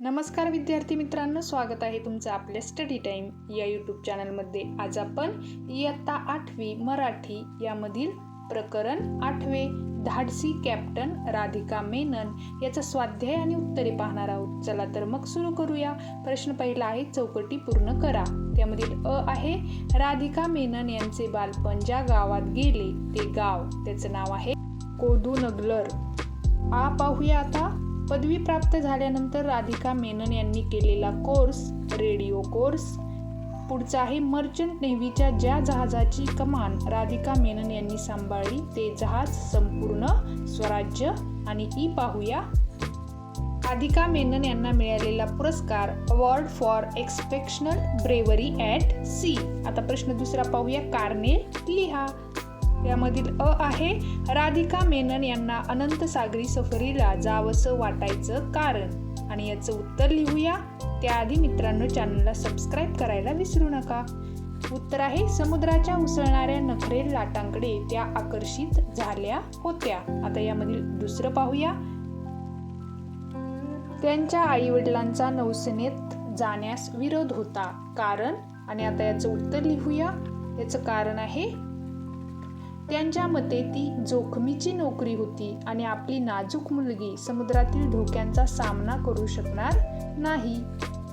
नमस्कार विद्यार्थी मित्रांनो स्वागत आहे तुमचं आपल्या स्टडी टाईम या यूट्यूब चॅनलमध्ये आज आपण इयत्ता आठवी मराठी यामधील प्रकरण आठवे धाडसी कॅप्टन राधिका मेनन याचं स्वाध्याय आणि उत्तरे पाहणार आहोत. चला तर मग सुरू करूया. प्रश्न पहिला आहे चौकटी पूर्ण करा. त्यामधील अ आहे राधिका मेनन यांचे बालपण ज्या गावात गेले ते गाव त्याचं नाव आहे कोदूनगलर. आ पाहूया आता. पदवी प्राप्त झाल्यानंतर राधिका मेनन यांनी केलेला कोर्स रेडिओ कोर्स पुढचा आहे मर्चंट नेव्हीच्या ज्या जहाजाची कमान राधिका मेनन यांनी सांभाळली ते जहाज संपूर्ण स्वराज्य आणि ई पाहूया. राधिका मेनन यांना मिळालेला पुरस्कार award for exceptional bravery at sea आता प्रश्न दुसरा पाहूया. कार्नेल लिहा. यामधील अ आहे राधिका मेनन यांना अनंत सागरी सफरीला जावंसं वाटायचं कारण. आणि याचं उत्तर लिहूया. त्याआधी मित्रांनो चॅनलला सबस्क्राईब करायला विसरू नका. उत्तर आहे समुद्राच्या उसळणाऱ्या नखरेल लाटांकडे त्या आकर्षित झाल्या होत्या. आता यामधील दुसरं पाहूया. त्यांच्या आईवडिलांचा नौसेनेत जाण्यास विरोध होता. कारण? आणि आता याचं उत्तर लिहूया. याचं कारण आहे त्यांच्या मते ती जोखमीची नोकरी होती आणि आपली नाजूक मुलगी समुद्रातील धोक्यांचा सामना करू शकणार नाही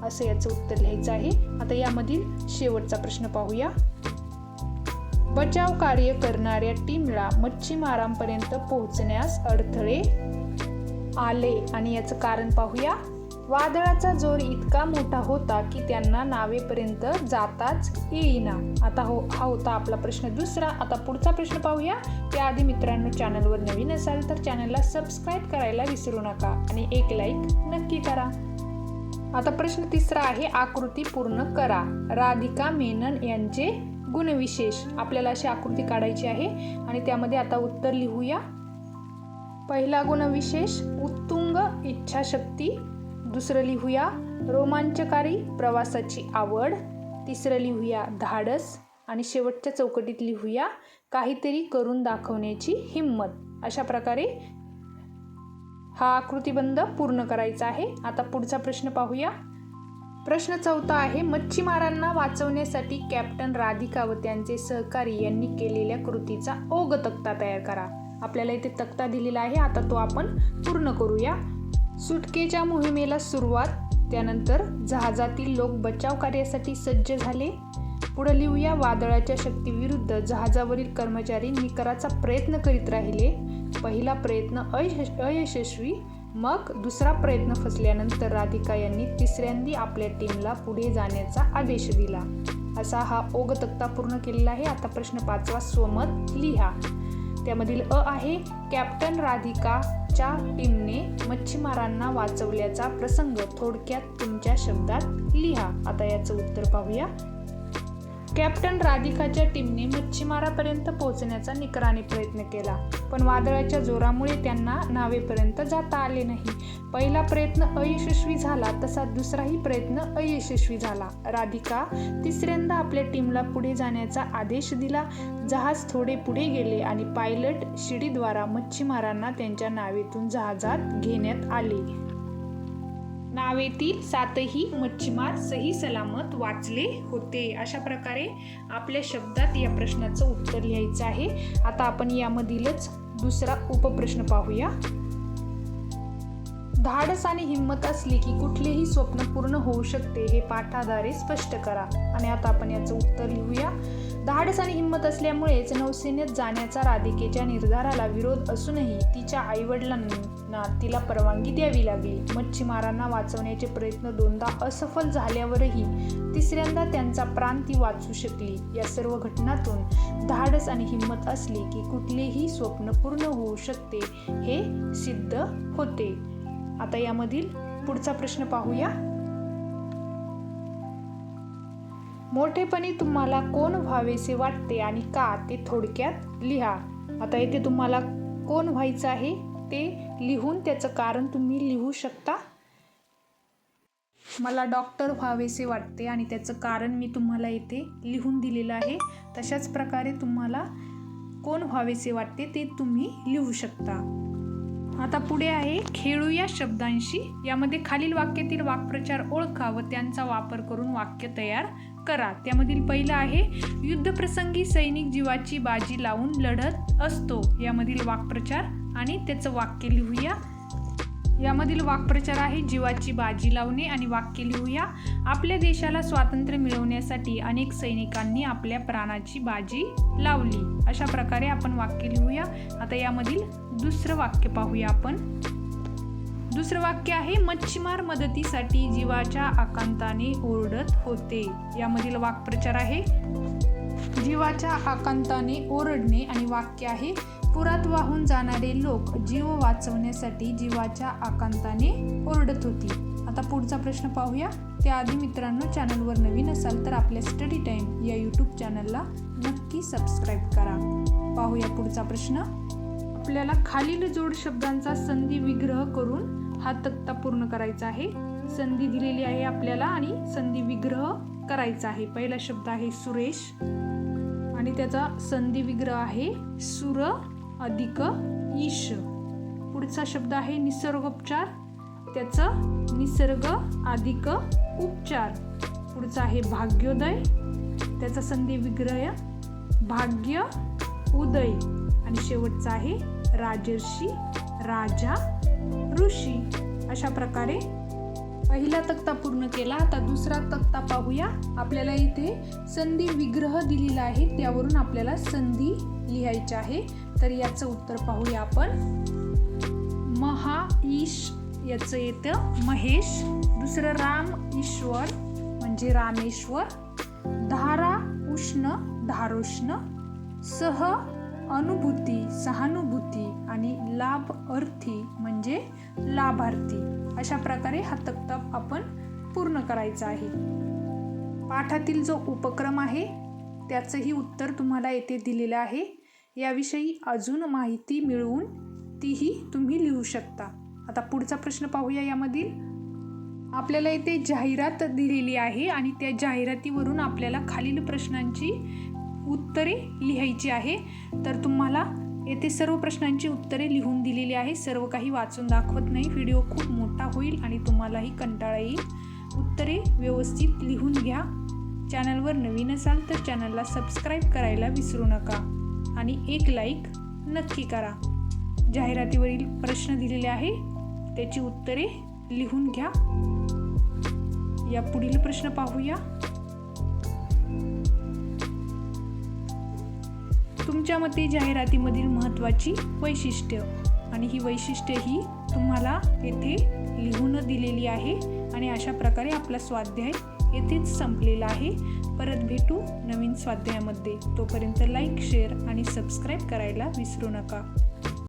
असं याचं उत्तर लिहायचं आहे. आता यामधील शेवटचा प्रश्न पाहूया. बचाव कार्य करणाऱ्या टीमला मच्छीमारांपर्यंत पोहोचण्यास अडथळे आले आणि याचं कारण पाहूया. वादळाचा जोर इतका मोठा होता की त्यांना नावेपर्यंत जाताच येईना. आता हो हा होता आपला प्रश्न. दुसरा आता पुढचा प्रश्न पाहूया. त्याआधी मित्रांनो चॅनलवर नवीन असाल तर चॅनलला सबस्क्राईब करायला विसरू नका आणि एक लाईक नक्की करा. आता प्रश्न तिसरा आहे आकृती पूर्ण करा. राधिका मेनन यांचे गुणविशेष. आपल्याला अशी आकृती काढायची आहे आणि त्यामध्ये आता उत्तर लिहूया. पहिला गुणविशेष उत्तुंग इच्छाशक्ती दुसरं लिहूया रोमांचकारी प्रवासाची आवड. तिसरं लिहूया धाडस. आणि शेवटच्या चौकटीत लिहूया काहीतरी करून दाखवण्याची हिंमत. अशा प्रकारे हा आकृतीबंध पूर्ण करायचा आहे. आता पुढचा प्रश्न पाहूया. प्रश्न चौथा आहे मच्छीमारांना वाचवण्यासाठी कॅप्टन राधिका व त्यांचे सहकारी यांनी केलेल्या कृतीचा ओघ तक्ता तयार करा. आपल्याला इथे तक्ता दिलेला आहे. आता तो आपण पूर्ण करूया. सुटकेच्या मोहिमेला सुरुवात त्यानंतर जहाजातील लोक बचाव कार्यासाठी सज्ज झाले. पुढे लिहूया वादळाच्या शक्तीविरुद्ध जहाजावरील कर्मचारी निकराचा प्रयत्न करीत राहिले. पहिला प्रयत्न अयश अयशस्वी मग दुसरा प्रयत्न फसल्यानंतर राधिका यांनी तिसऱ्यांदी आपल्या टीमला पुढे जाण्याचा आदेश दिला. असा हा ओघ तक्ता पूर्ण केलेला आहे. आता प्रश्न पाचवा स्वमत लिहा. त्यामधील अ आहे कॅप्टन राधिकाच्या टीमने मच्छीमारांना वाचवल्याचा प्रसंग. थोडक्यात तुमच्या शब्दात लिहा. आता याचं उत्तर पाहूया. कॅप्टन राधिकाच्या टीमने मच्छीमारापर्यंत पोहोचण्याचा निकराने प्रयत्न केला. पण वादळाच्या जोरामुळे त्यांना नावेपर्यंत जाता आले नाही. पहिला प्रयत्न अयशस्वी झाला तसा दुसराही प्रयत्न अयशस्वी झाला. राधिका तिसऱ्यांदा आपल्या टीमला पुढे जाण्याचा आदेश दिला. जहाज थोडे पुढे गेले आणि पायलट शिडीद्वारा मच्छीमारांना त्यांच्या नावेतून जहाजात घेण्यात आले. नावेतील सातही मच्छीमार सही सलामत वाचले होते. अशा प्रकारे आपल्या शब्दात या प्रश्नाचं उत्तर लिहायचं आहे. आता आपण यामधीलच दुसरा उपप्रश्न पाहूया. धाडस आणि हिंमत असली की कुठलेही स्वप्न पूर्ण होऊ शकते हे पाठाद्वारे स्पष्ट करा. आणि आता आपण याचं उत्तर लिहूया. धाडस आणि हिंमत असल्यामुळेच नौसेनेत जाण्याचा राधिकेच्या निर्धाराला विरोध असूनही तिच्या आईवडिलांना तिला परवानगी द्यावी लागली. मच्छीमारांना वाचवण्याचे प्रयत्न दोनदा असफल झाल्यावरही तिसऱ्यांदा त्यांचा प्राण ती वाचू शकली. या सर्व घटनातून धाडस आणि हिंमत असली की कुठलेही स्वप्न पूर्ण होऊ शकते हे सिद्ध होते. आता यामधील पुढचा प्रश्न पाहूया. मोठेपणी तुम्हाला कोण व्हावेसे वाटते आणि का ते थोडक्यात लिहा. आता येथे तुम्हाला कोण व्हायचं आहे ते लिहून त्याचं कारण तुम्ही लिहू शकता. मला डॉक्टर व्हावेसे वाटते आणि त्याचं कारण मी तुम्हाला इथे लिहून दिलेलं आहे. तशाच प्रकारे तुम्हाला कोण व्हावेसे वाटते ते तुम्ही लिहू शकता. आता पुढे आहे खेळू या शब्दांशी. यामध्ये खालील वाक्यातील वाक्प्रचार ओळखा व त्यांचा वापर करून वाक्य तयार करा. त्यामधील पहिलं आहे युद्धप्रसंगी सैनिक जीवाची बाजी लावून लढत असतो. यामधील वाक्प्रचार आणि त्याचं वाक्य लिहूया. यामधील वाक्प्रचार आहे जीवाची बाजी लावणे आणि वाक्य लिहूया. आपल्या देशाला स्वातंत्र्य मिळवण्यासाठी अनेक सैनिकांनी आपल्या प्राणाची बाजी लावली. अशा प्रकारे आपण वाक्य लिहूया. आता यामधील दुसरं वाक्य पाहूया आपण. दुसरं वाक्य आहे मच्छीमार मदतीसाठी जीवाच्या आकांताने ओरडत होते. यामधील वाक्प्रचार आहे जीवाच्या आकांताने ओरडणे आणि वाक्य आहे पुरात वाहून जाणारे लोक जीव वाचवण्यासाठी जीवाच्या आकांताने ओरडत होती. आता पुढचा प्रश्न पाहूया. त्याआधी मित्रांनो चॅनलवर नवीन असाल तर आपल्या स्टडी टाईम या यूट्यूब चॅनलला नक्की सबस्क्राईब करा. पाहूया पुढचा प्रश्न. आपल्याला खालील जोड शब्दांचा संधी विग्रह करून हा तक्ता पूर्ण करायचा आहे. संधी दिलेली आहे आपल्याला आणि संधी विग्रह करायचा आहे. पहिला शब्द आहे सुरेश. आणि त्याचा संधी विग्रह आहे सुर अधिक ईश. पुढचा शब्द आहे निसर्गोपचार. त्याचं निसर्ग अधिक उपचार. पुढचा आहे भाग्योदय. त्याचा संधी विग्रह भाग्य उदय. आणि शेवटचा आहे राजर्षी राजा ऋषी. अशा प्रकारे पहिला तक्ता पूर्ण केला. आता दुसरा तक्ता पाहूया. आपल्याला इथे संधी विग्रह दिलेला आहे. त्यावरून आपल्याला संधी लिहायची आहे. तर याचं उत्तर पाहूया आपण. महा ईश याचं येतं महेश. दुसरं राम ईश्वर म्हणजे रामेश्वर. धारा उष्ण धारोष्ण. सह अनुभूती सहानुभूती आणि लाभ अर्थी म्हणजे लाभार्थी. अशा प्रकारे हा तक्ता आपण पूर्ण करायचा आहे. पाठातील जो उपक्रम आहे त्याचंही उत्तर तुम्हाला येथे दिलेलं आहे. याविषयी अजून माहिती मिळवून तीही तुम्ही लिहू शकता. आता पुढचा प्रश्न पाहूया यामधील. आपल्याला येथे जाहिरात दिलेली आहे आणि त्या जाहिरातीवरून आपल्याला खालील प्रश्नांची उत्तरे लिहायची आहे. तर तुम्हाला येथे सर्व प्रश्नांची उत्तरे लिहून दिलेली आहे. सर्व काही वाचून दाखवत नाही. व्हिडिओ खूप मोठा होईल आणि तुम्हालाही कंटाळा येईल. उत्तरे व्यवस्थित लिहून घ्या. चॅनलवर नवीन असाल तर चॅनलला सबस्क्राईब करायला विसरू नका आणि एक लाईक नक्की करा. जाहिरातीवरील प्रश्न दिलेले आहे. त्याची उत्तरे लिहून घ्या. या पुढील प्रश्न पाहूया. तुमच्या मते जाहिरातीमधील महत्त्वाची वैशिष्ट्य. आणि ही वैशिष्ट्य ही तुम्हाला येथे लिहून दिलेली आहे. आणि अशा प्रकारे आपला स्वाध्याय येथेच संपलेला आहे. परत भेटू नवीन स्वाध्यायामध्ये. तोपर्यंत लाईक शेअर आणि सबस्क्राईब करायला विसरू नका.